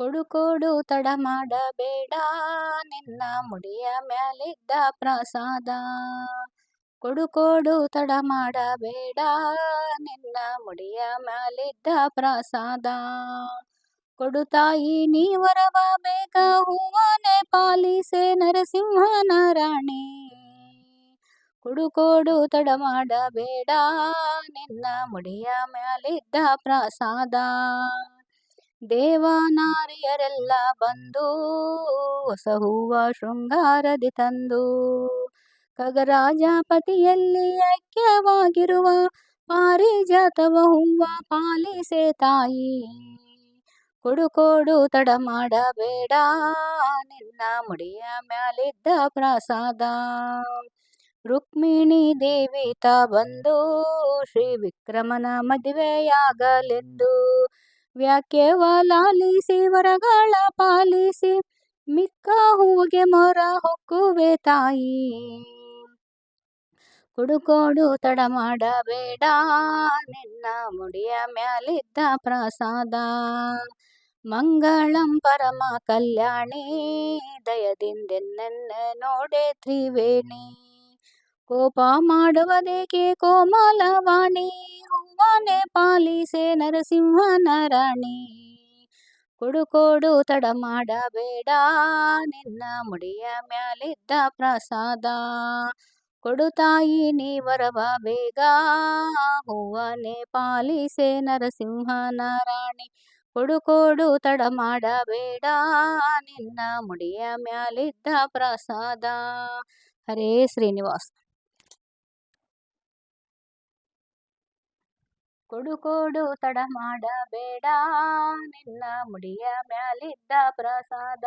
ಕೊಡು ಕೊಡು ತಡ ಮಾಡಬೇಡ. ನಿನ್ನ ಮುಡಿಯ ಮ್ಯಾಲಿದ್ದ ಪ್ರಸಾದ. ಕೊಡು ಕೊಡು ತಡ ಮಾಡಬೇಡ. ನಿನ್ನ ಮುಡಿಯ ಮ್ಯಾಲಿದ್ದ ಪ್ರಸಾದ. ಕೊಡು ತಾಯಿ, ನೀ ವರವ ಬೇಗ ಹೂವನೆ ಪಾಲಿಸೆ ನರಸಿಂಹನ ರಾಣಿ. ಕೊಡು ಕೊಡು ತಡ ಮಾಡಬೇಡ. ನಿನ್ನ ಮುಡಿಯ ಮ್ಯಾಲಿದ್ದ ಪ್ರಸಾದ. ದೇವನಾರಿಯರೆಲ್ಲ ಬಂದು ಹೊಸ ಹೂವ ಶೃಂಗಾರದಿ ತಂದು ಕಗರಾಜಪತಿಯಲ್ಲಿ ಐಕ್ಯವಾಗಿರುವ ಪಾರಿಜಾತವ ಹೂವ ಪಾಲಿಸೆ ತಾಯಿ. ಕೊಡುಕೋಡು ಕೊಡು ತಡ ಮಾಡಬೇಡ, ನಿನ್ನ ಮುಡಿಯ ಮ್ಯಾಲಿದ್ದ ಪ್ರಸಾದ. ರುಕ್ಮಿಣಿ ದೇವಿತ ಬಂದು ಶ್ರೀ ವಿಕ್ರಮನ ಮದುವೆಯಾಗಲೆಂದು ವ್ಯಾಕ್ಯವ ಲಾಲಿಸಿ ವರಗಳ ಪಾಲಿಸಿ, ಮಿಕ್ಕ ಹೂಗೆ ಮೊರ ಹೊಕ್ಕುವೆ ತಾಯಿ? ಕುಡುಕೋಡು ಕೊಡು ತಡ ಮಾಡಬೇಡ, ನಿನ್ನ ಮುಡಿಯ ಮ್ಯಾಲಿದ್ದ ಪ್ರಸಾದ. ಮಂಗಳಂ ಪರಮ ಕಲ್ಯಾಣಿ, ದಯದಿಂದೆನ್ನೆನ್ನೆ ನೋಡೆ ತ್ರಿವೇಣಿ. ಕೋಪ ಮಾಡುವುದೇಕೆ ಕೋಮಲವಾಣಿ? ಹೂವನೆ ಪಾಲಿಸೆ ನರಸಿಂಹನ ರಾಣಿ ಕೊಡು ಕೊಡು ತಡ ಮಾಡಬೇಡ ನಿನ್ನ ಮುಡಿಯ ಮ್ಯಾಲಿದ್ದ ಪ್ರಸಾದ. ಕೊಡು ತಾಯಿ, ನೀ ಬರವ ಬೇಗ, ಹೂವನೆ ಪಾಲಿಸೆ ನರಸಿಂಹನ ರಾಣಿ ಕೊಡು ಕೊಡು ತಡ ಮಾಡಬೇಡ ನಿನ್ನ ಮುಡಿಯ ಮ್ಯಾಲಿದ್ದ ಪ್ರಸಾದ. ಹರೇ ಶ್ರೀನಿವಾಸ. ಕೊಡು ಕೊಡು ತಡ ಮಾಡಬೇಡ. ನಿನ್ನ ಮುಡಿಯ ಮ್ಯಾಲಿದ್ದ ಪ್ರಸಾದ.